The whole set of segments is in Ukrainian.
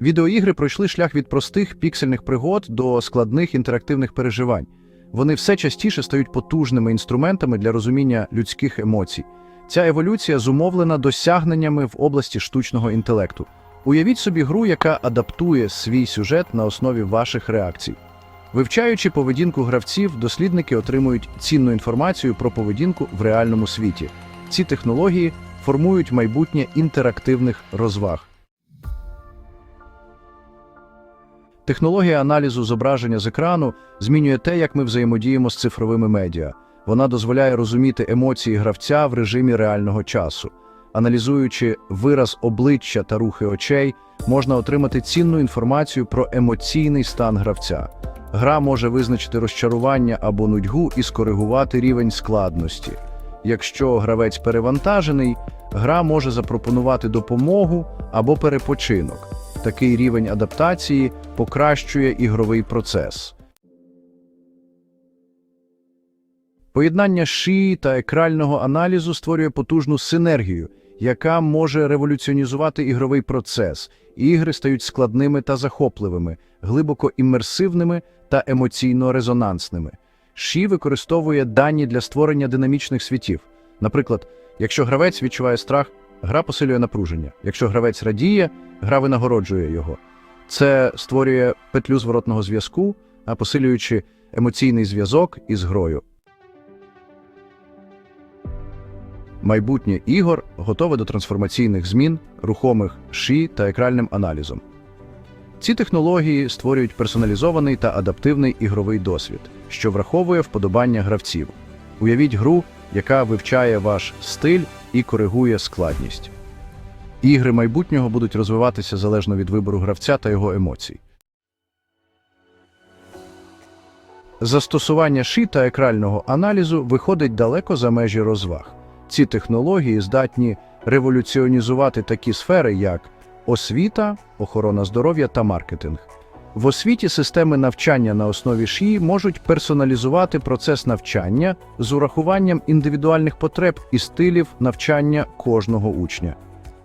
Відеоігри пройшли шлях від простих піксельних пригод до складних інтерактивних переживань. Вони все частіше стають потужними інструментами для розуміння людських емоцій. Ця еволюція зумовлена досягненнями в області штучного інтелекту. Уявіть собі гру, яка адаптує свій сюжет на основі ваших реакцій. Вивчаючи поведінку гравців, дослідники отримують цінну інформацію про поведінку в реальному світі. Ці технології формують майбутнє інтерактивних розваг. Технологія аналізу зображення з екрану змінює те, як ми взаємодіємо з цифровими медіа. Вона дозволяє розуміти емоції гравця в режимі реального часу. Аналізуючи вираз обличчя та рухи очей, можна отримати цінну інформацію про емоційний стан гравця. Гра може визначити розчарування або нудьгу і скоригувати рівень складності. Якщо гравець перевантажений, гра може запропонувати допомогу або перепочинок. Такий рівень адаптації покращує ігровий процес. Поєднання шиї та екрального аналізу створює потужну синергію, яка може революціонізувати ігровий процес. Ігри стають складними та захопливими, глибоко імерсивними та емоційно резонансними. Ші використовує дані для створення динамічних світів. Наприклад, якщо гравець відчуває страх, гра посилює напруження. Якщо гравець радіє, гра винагороджує його. Це створює петлю зворотного зв'язку, а посилюючи емоційний зв'язок із грою. Майбутнє ігор готове до трансформаційних змін, рухомих ші та екранним аналізом. Ці технології створюють персоналізований та адаптивний ігровий досвід, що враховує вподобання гравців. Уявіть гру, яка вивчає ваш стиль і коригує складність. Ігри майбутнього будуть розвиватися залежно від вибору гравця та його емоцій. Застосування ши та екрального аналізу виходить далеко за межі розваг. Ці технології здатні революціонізувати такі сфери, як освіта, охорона здоров'я та маркетинг. В освіті системи навчання на основі ШІ можуть персоналізувати процес навчання з урахуванням індивідуальних потреб і стилів навчання кожного учня.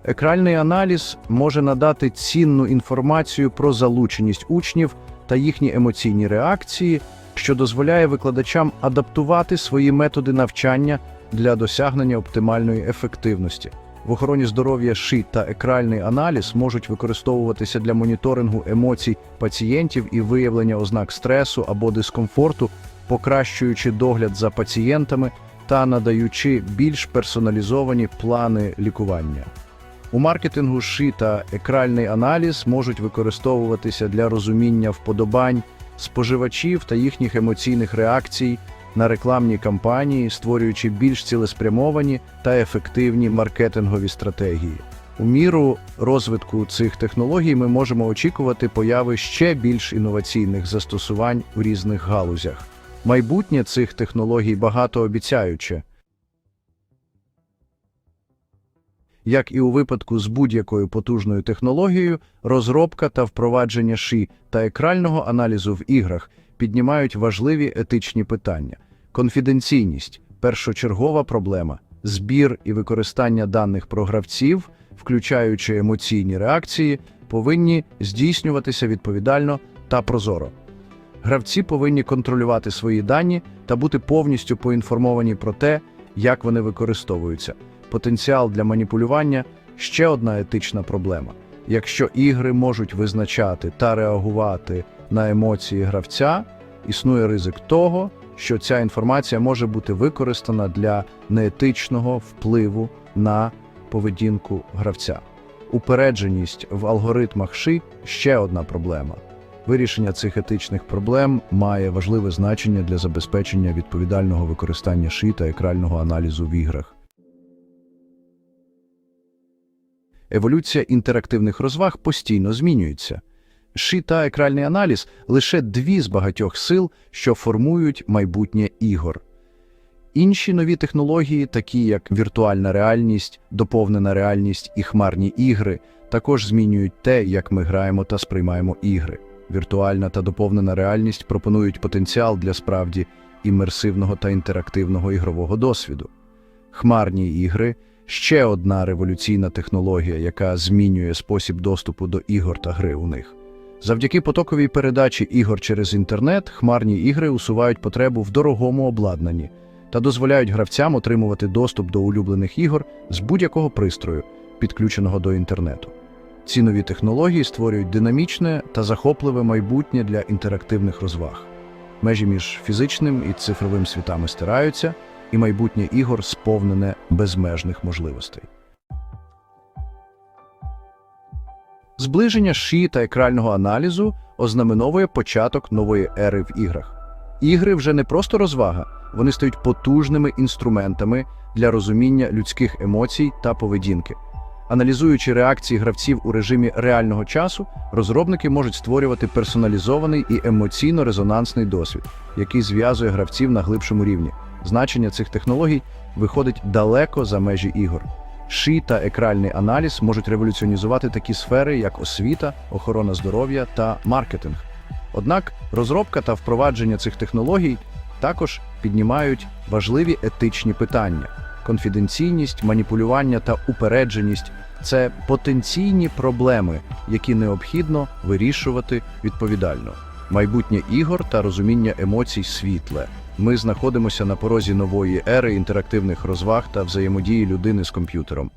Екральний аналіз може надати цінну інформацію про залученість учнів та їхні емоційні реакції, що дозволяє викладачам адаптувати свої методи навчання для досягнення оптимальної ефективності. В охороні здоров'я ШИ та екральний аналіз можуть використовуватися для моніторингу емоцій пацієнтів і виявлення ознак стресу або дискомфорту, покращуючи догляд за пацієнтами та надаючи більш персоналізовані плани лікування. У маркетингу ШИ та екральний аналіз можуть використовуватися для розуміння вподобань споживачів та їхніх емоційних реакцій на рекламні кампанії, створюючи більш цілеспрямовані та ефективні маркетингові стратегії. У міру розвитку цих технологій ми можемо очікувати появи ще більш інноваційних застосувань у різних галузях. Майбутнє цих технологій багатообіцяюче. Як і у випадку з будь-якою потужною технологією, розробка та впровадження ши та екрального аналізу в іграх піднімають важливі етичні питання. Конфіденційність першочергова проблема, збір і використання даних про гравців, включаючи емоційні реакції, повинні здійснюватися відповідально та прозоро. Гравці повинні контролювати свої дані та бути повністю поінформовані про те, як вони використовуються. Потенціал для маніпулювання ще одна етична проблема. Якщо ігри можуть визначати та реагувати на емоції гравця, існує ризик того, що ця інформація може бути використана для неетичного впливу на поведінку гравця. Упередженість в алгоритмах ши ще одна проблема. Вирішення цих етичних проблем має важливе значення для забезпечення відповідального використання ши та екрального аналізу в іграх. Еволюція інтерактивних розваг постійно змінюється. Ши та екральний аналіз лише дві з багатьох сил, що формують майбутнє ігор. Інші нові технології, такі як віртуальна реальність, доповнена реальність і хмарні ігри, також змінюють те, як ми граємо та сприймаємо ігри. Віртуальна та доповнена реальність пропонують потенціал для справді імерсивного та інтерактивного ігрового досвіду. Хмарні ігри ще одна революційна технологія, яка змінює спосіб доступу до ігор та гри у них. Завдяки потоковій передачі ігор через інтернет хмарні ігри усувають потребу в дорогому обладнанні та дозволяють гравцям отримувати доступ до улюблених ігор з будь-якого пристрою, підключеного до інтернету. Ці нові технології створюють динамічне та захопливе майбутнє для інтерактивних розваг. Межі між фізичним і цифровим світами стираються, і майбутнє ігор сповнене безмежних можливостей. Зближення ші та екранного аналізу ознаменовує початок нової ери в іграх. Ігри вже не просто розвага, вони стають потужними інструментами для розуміння людських емоцій та поведінки. Аналізуючи реакції гравців у режимі реального часу, розробники можуть створювати персоналізований і емоційно-резонансний досвід, який зв'язує гравців на глибшому рівні. Значення цих технологій виходить далеко за межі ігор. Ші та екранний аналіз можуть революціонізувати такі сфери, як освіта, охорона здоров'я та маркетинг. Однак розробка та впровадження цих технологій також піднімають важливі етичні питання. Конфіденційність, маніпулювання та упередженість це потенційні проблеми, які необхідно вирішувати відповідально. Майбутнє ігор та розуміння емоцій світле. Ми знаходимося на порозі нової ери інтерактивних розваг та взаємодії людини з комп'ютером.